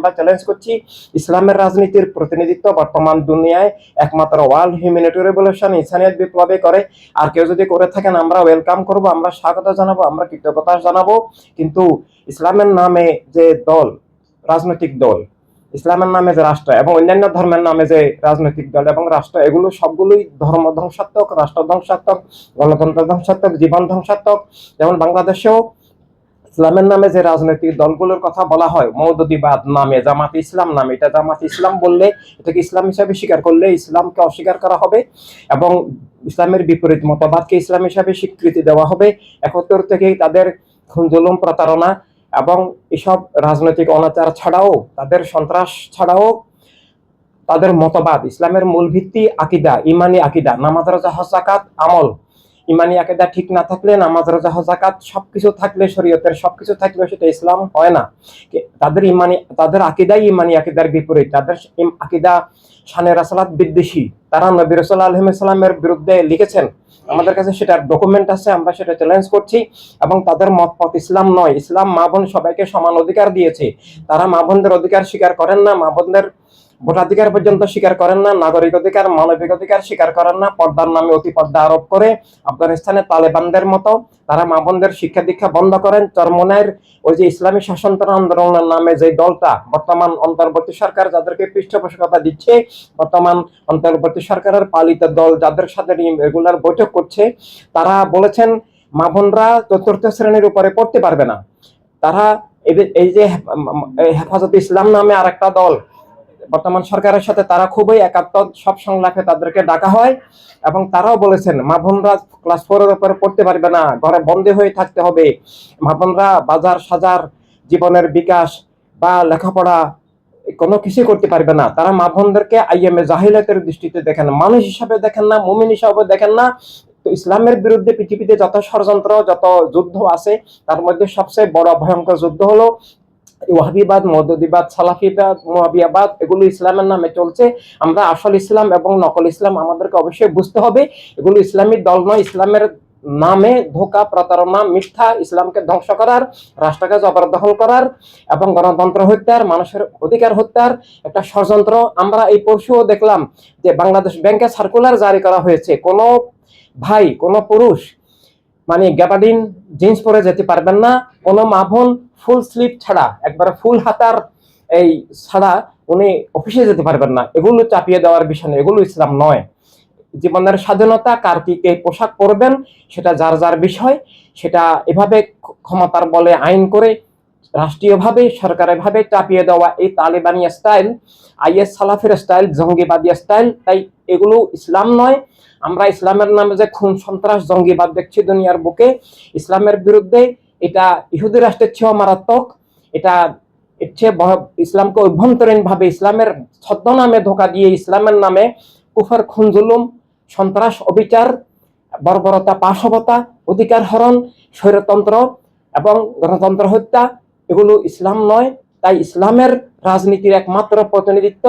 আমরা চ্যালেঞ্জ করছি ইসলামের রাজনীতির প্রতিনিধিত্ব বর্তমান দুনিয়ায় একমাত্র ওয়ার্ল্ড হিউম্যানিটি রেভলিউশন ইনসানিয়ত বিপ্লবে করে। আর কেউ যদি করে থাকেন, আমরা ওয়েলকাম করব, আমরা স্বাগত জানাব, আমরা কৃতজ্ঞতা জানাব। কিন্তু ইসলামের নামে যে দল, রাজনৈতিক দল, ইসলামের নামে যে রাষ্ট্র এবং অন্যান্য ধর্মের নামে যে রাজনৈতিক দল এবং রাষ্ট্র, এগুলো সবগুলোই ধর্ম ধ্বংসাত্মক, রাষ্ট্র ধ্বংসাত্মক, গণতন্ত্র ধ্বংসাত্মক, জীবন ধ্বংসাত্মক। যেমন বাংলাদেশেও ইসলামের নামে যে রাজনৈতিক দলগুলোর কথা বলা হয় মৌদুদিবাদ নামে, জামাত ইসলাম নামে, এটা জামাত ইসলাম বললে এটাকে ইসলাম হিসাবে স্বীকার করলে ইসলামকে অস্বীকার করা হবে এবং ইসলামের বিপরীত মতবাদকে ইসলাম হিসাবে স্বীকৃতি দেওয়া হবে। একত্তর থেকেই তাদের খুনজুলুম প্রতারণা এবং এসব রাজনৈতিক অনাচার ছাড়াও, তাদের সন্ত্রাস ছাড়াও তাদের মতবাদ, ইসলামের মূল ভিত্তি আকিদা, ইমানি আকিদা, নামাজ, রোজা, হজ জাকাত আমল ইমানি আকেদা ঠিক না থাকলে, নামাজ, রোজা, হজ জাকাত সবকিছু থাকলে, শরীয়তের সবকিছু থাকলে সেটা ইসলাম হয় না। তাদের ইমানি, তাদের আকিদাই ইমানি আকিদার বিপরীত। তাদের আকিদা শানের রাসালাত বিদ্বেষী। তারা নবী রসুল্লাহ আলহিমের বিরুদ্ধে লিখেছেন। আমাদের কাছে সেটার ডকুমেন্ট আছে, আমরা সেটা চ্যালেঞ্জ করছি এবং তাদের মত পথ ইসলাম নয়। ইসলাম মা বোন সবাইকে সমান অধিকার দিয়েছে। তারা মা বোনদের অধিকার স্বীকার করেন না। মা বোনদের ভোটাধিকার পর্যন্ত স্বীকার করেন না, নাগরিক অধিকার, মানবিক অধিকার স্বীকার করেন না, পর্দার নামে অতি পর্দা আরোপ করে আফগানিস্তানে তালেবানদের মতো তারা মা বোনদের শিক্ষা দীক্ষা বন্ধ করেন। চরমনের ওই যে ইসলামী শাসনতন্ত্র আন্দোলনের নামে যে দলটা বর্তমান অন্তর্বর্তী সরকার যাদেরকে পৃষ্ঠপোষকতা দিচ্ছে, বর্তমান অন্তর্বর্তী সরকারের পালিত দল যাদের সাথে রেগুলার বৈঠক করছে, তারা বলেছেন মা বোনরা চতুর্থ শ্রেণির উপরে পড়তে পারবে না। তারা এই যে হেফ- হেফাজত ইসলাম নামে আরেকটা দল বর্তমান সরকারের সাথে তারা খুবই একাত্ম, সব সংলাপে তাদেরকে ডাকা হয় এবং তারাও বলেছেন, মা বোনরা ক্লাস ফোরের উপরে পড়তে পারবে না, ঘরে বন্দী হয়ে থাকতে হবে। মা বোনরা বাজার সাজার, জীবনের বিকাশ বা লেখাপড়া কোনো কিছু করতে পারবে না। তারা মা বোনদেরকে আইএমএ জাহিলাতের দৃষ্টিতে দেখেন, মানুষ হিসাবে দেখেন না, মুমিন হিসাবে দেখেন না। তো ইসলামের বিরুদ্ধে পৃথিবীতে যত ষড়যন্ত্র, যত যুদ্ধ আছে, তার মধ্যে সবচেয়ে বড় ভয়ঙ্কর যুদ্ধ হলো ওয়াহাবিবাদ, মদদিবাদ, সালাফিবাদ, মোয়াবিয়াবাদ, এগুলো ইসলামের নামে চলছে। আমরা আসল ইসলাম এবং নকল ইসলাম আমাদেরকে অবশ্যই বুঝতে হবে। এগুলো ইসলামী দল নয়, ইসলামের নামে ধোকা, প্রতারণা, মিথ্যা ইসলামকে ধ্বংস করার, রাষ্ট্রকে জবরদখল করার এবং গণতন্ত্র হত্যার, মানুষের অধিকার হত্যার একটা ষড়যন্ত্র। আমরা এই পরশুও দেখলাম যে বাংলাদেশ ব্যাংকে সার্কুলার জারি করা হয়েছে। কোনো ভাই, কোনো পুরুষ মানে গ্যাবাডিন জিন্স পরে যেতে পারবেন না। কোনো মাভন ফুল স্লিপ ছাড়া, একবারে ফুল হাতার এই ছাড়া উনি অফিসে যেতে পারবেন না। এগুলো চাপিয়ে দেওয়ার বিষয় নয়, এগুলো ইসলাম নয়। জীবনের স্বাধীনতা কার কি কে পোশাক পরবেন, সেটা যার যার বিষয়, সেটা এভাবে ক্ষমতার বলে আইন করে রাষ্ট্রীয়ভাবে, সরকারিভাবে চাপিয়ে দেওয়া এই তালিবানি স্টাইল আইএস সালাফের স্টাইল জঙ্গিবাদী স্টাইল তাই এগুলো ইসলাম নয়। আমরা ইসলামের নামে যে খুন, সন্ত্রাস, জঙ্গিবাদ দেখছি দুনিয়ার বুকে, ইসলামের বিরুদ্ধে এটা ইহুদি রাষ্ট্রের চেয়েও মারাত্মক। এটা এর চেয়ে ইসলামকে অভ্যন্তরীণ ভাবে ইসলামের ছদ্মনামে ধোকা দিয়ে ইসলামের নামে কুফার, খুন, জুলুম, সন্ত্রাস, অবিচার, বর্বরতা, পাশবতা, অধিকার হরণ, স্বৈরতন্ত্র এবং গণতন্ত্র হত্যা এগুলো ইসলাম নয়, তাই ইসলামের রাজনীতির একমাত্র প্রতিনিধিত্ব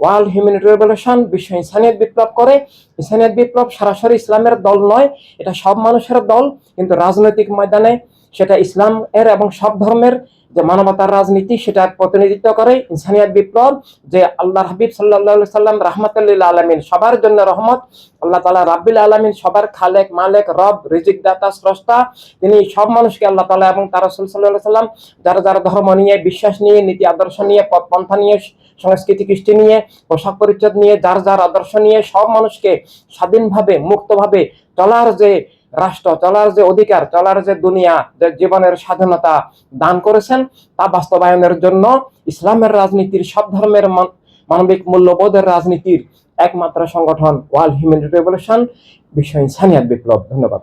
ওয়ার্ল্ড হিউম্যানিটি রেভলিউশন, বিশ্ব ইনসানিয়ত বিপ্লব করে। ইনসানিয়ত বিপ্লব সরাসরি ইসলামের দল নয়, এটা সব মানুষের দল, কিন্তু রাজনৈতিক ময়দানে সেটা ইসলাম এর এবং সব ধর্মের যে মানবতার রাজনীতি সেটার প্রতিনিধিত্ব করে ইনসানিয়াত বিপ্লব, যে আল্লাহ হাবিব সাল্লাহ সাল্লাম রহমতুল্লিল আলমিন, সবার জন্য রহমত। আল্লাহ তালা রাব্বিল আলমিন সবার খালেক, মালেক, রব রিজিক দাতা স্রষ্টা, তিনি সব মানুষকে আল্লাহ তালা এবং তার রসুল সাল্লাহ সাল্লাম যারা যারা ধর্ম নিয়ে বিশ্বাস নিয়ে, নীতি আদর্শ নিয়ে, পথ পন্থা নিয়ে, সংস্কৃতি কৃষ্টি নিয়ে, পোশাক পরিচ্ছদ নিয়ে, যার যার আদর্শ নিয়ে সব মানুষকে স্বাধীনভাবে, মুক্তভাবে চলার যে রাষ্ট্র, চলার যে অধিকার, চলার যে দুনিয়া, যে জীবনের স্বাধীনতা দান করেছেন, তা বাস্তবায়নের জন্য ইসলামের রাজনীতির সব ধর্মের মান- মানবিক মূল্যবোধের রাজনীতির একমাত্র সংগঠন ওয়ার্ল্ড হিউম্যান রেভলিউশন, বিষয় ইনসানিয়াত বিপ্লব। ধন্যবাদ।